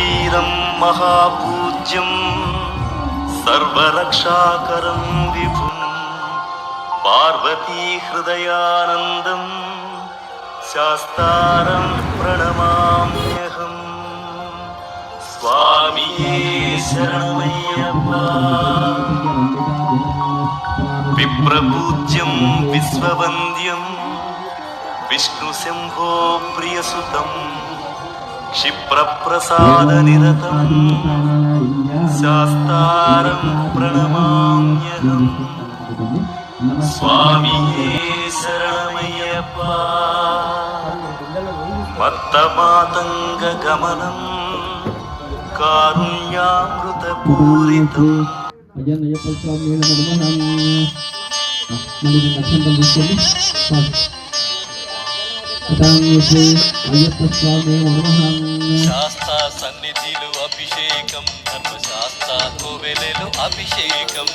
ശരീരം മഹാപൂജ്യം സർവരക്ഷാകരം വിഭും പാർവതീഹൃദയാനന്ദം ശാസ്താരം പ്രണമാമ്യഹം. സ്വാമിയേ ശരണമയ്യപ്പ. വിപ്രപൂജ്യം വിശ്വവന്ദ്യം വിഷ്ണുശംഭോ പ്രിയസുതം. क्षिप्रप्रसादनिरतं शास्तारं प्रणमाम्यहम् स्वामी शरणमय्यप्पा मत्तमातङ्गगमनं कारुण्यामृतपूरितम् अयन् अय्यप्पस्वामी नमो नमः అయ్యప్ప స్వామి నమః శాస్త్ర సన్నిధిలో అభిషేకం ధర్మశాస్త్ర కోవెలలో అభిషేకం.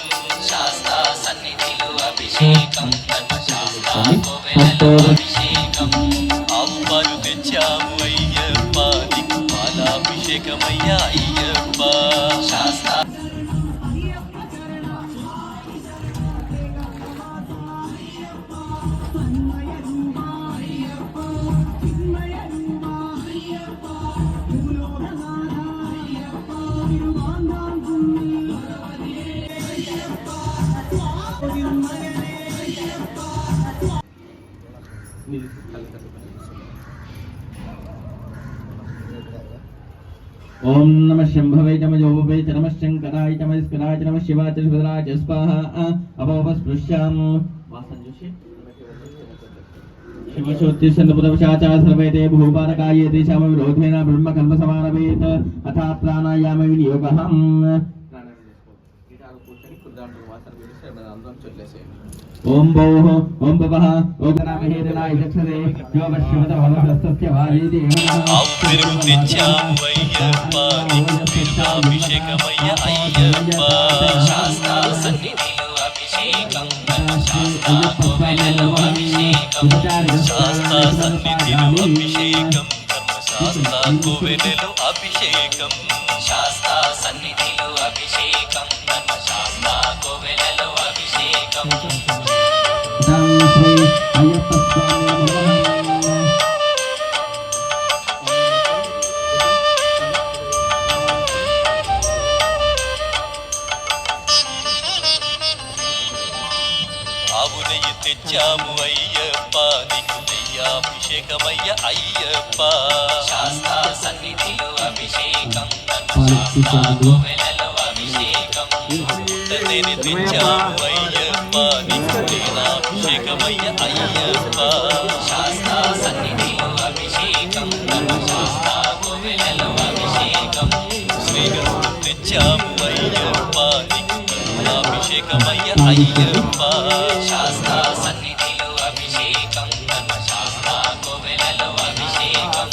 శాస్త్ర సన్నిధిలో అభిషేకం ధర్మశాస్త్ర కోవెలలో అభిషేకం. అప్పాలు తెచ్చాము అయ్యప్ప నీకు పాలాభిషేకమయ్యా అయ్యప్ప. శాస్త్ర ఓం నమ శంభవై నమ యోగవై చ నమ శంకరాయ నమ స్కరాయ నమ శివాయ సుభద్రాయ చ స్వాహ అపవస్పృశ్యాం వాసన చూసి. శివశోత్తిషన్నుపుదవశాచా సర్వైతే తేషామ విరోధేన కల్ప సమానవేత్ అథా ప్రాణాయామ వినియోగః ఓం భోః ఓం భవః ఓగనామహేదనాయ చక్షరే యోగశివత భవతస్తస్య వాయేతి అప్పెరుగు తెచ్చాము అయ్యప్ప నీకు పెరుగాభిషేకమయ్యా అయ్యప్ప శాస్త్ర సన్నిధిలో అభిషేకం ధర్మశాస్త్ర కోవెలలో అభిషేకం శాస్త్ర సన్నిధిలో అభిషేకం ధర్మశాస్త్ర కోవెలలో అభిషేకం శాస్త్ర శ్రీ అయ్యప్ప స్వామి నమః ఆవు నెయ్యి తెచ్చాము అయ్యప్ప. నీకు నెయ్యాభిషేకమయ్య అయ్యప్ప శాస్త్ర సన్నిధిలో అభిషేకం. ధర్మశాస్త్ర కోవెలలో అభిషేకం తెచ్చాము అభిషేకమయ్య అయ్యప్ప శాస్త్ర సన్నిధిలో అభిషేకం ధర్మశాస్త్ర కోవెలలో అభిషేకం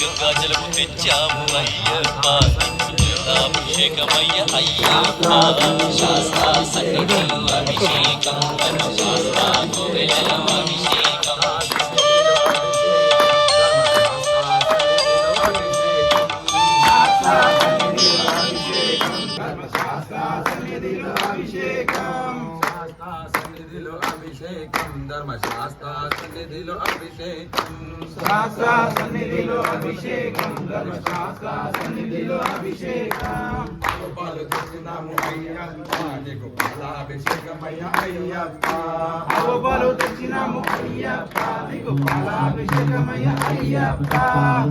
గంగాజలము తెచ్చాము అయ్యప్ప నీకు అభిషేకమయ్య అయ్యప్ప శాస్త్ర సన్నిధిలో అభిషేకం ధర్మశాస్త్ర కోవెలలో అభిషేకం శాస్త్ర సన్నిధిలో అభిషేకం ధర్మశాస్త్ర సన్నిధిలో అభిషేకం పాలు తెచ్చినాము అయ్యప్ప నీకు పాలాభిషేకమయ్య అయ్యప్ప అవపాలు తెచ్చినాము అయ్యప్ప నీకు పాలాభిషేకమయ్య అయ్యప్ప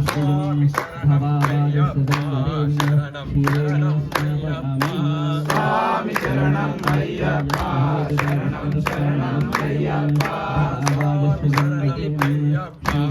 స్వామి శరణం అయ్యప్ప శరణం శరణం అయ్యప్ప స్వామి శరణం అయ్యప్ప శరణం అయ్యప్ప శాస్త్ర స్వామి శరణం అయ్యప్ప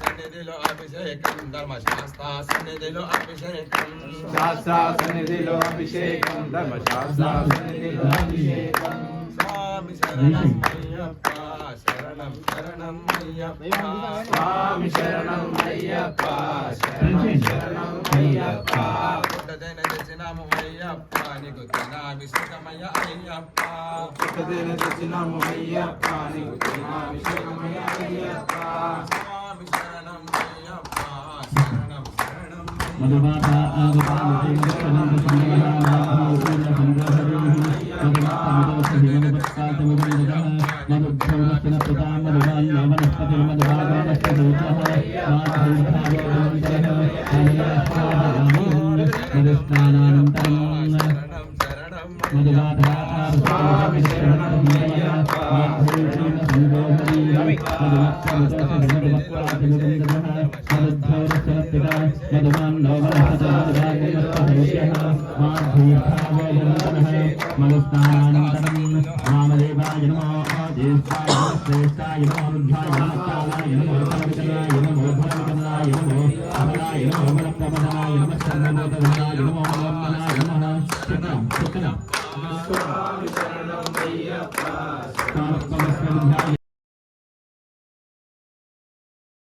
సన్నిధిలో అభిషేకం ధర్మశాస్త్ర సన్నిధిలో అభిషేకం శాస్త్ర సన్నిధిలో అభిషేకం ధర్మశాస్త్ర సన్నిధిలో అభిషేకం స్వామి శరణం అయ్యప్ప శరణం శరణం అయ్యప్ప. స్వామి శరణం అయ్యప్ప శరణం శరణం అయ్యప్ప. పుట్టదైన తెచ్చినాము అయ్యప్ప నీకు తినాభిషేకమయ్య అయ్యప్ప. పుట్టదిన తెచ్చినాము అయ్యప్ప నీకు తినాభిషేకమయ్య అయ్యప్ప. స్వామి శరణం అయ్యప్ప శరణం శరణం మధుమాత శరణం నమో జ్యేష్ఠాయ నమో मनुष्यानन्तरं वामदेवाय नमः నమో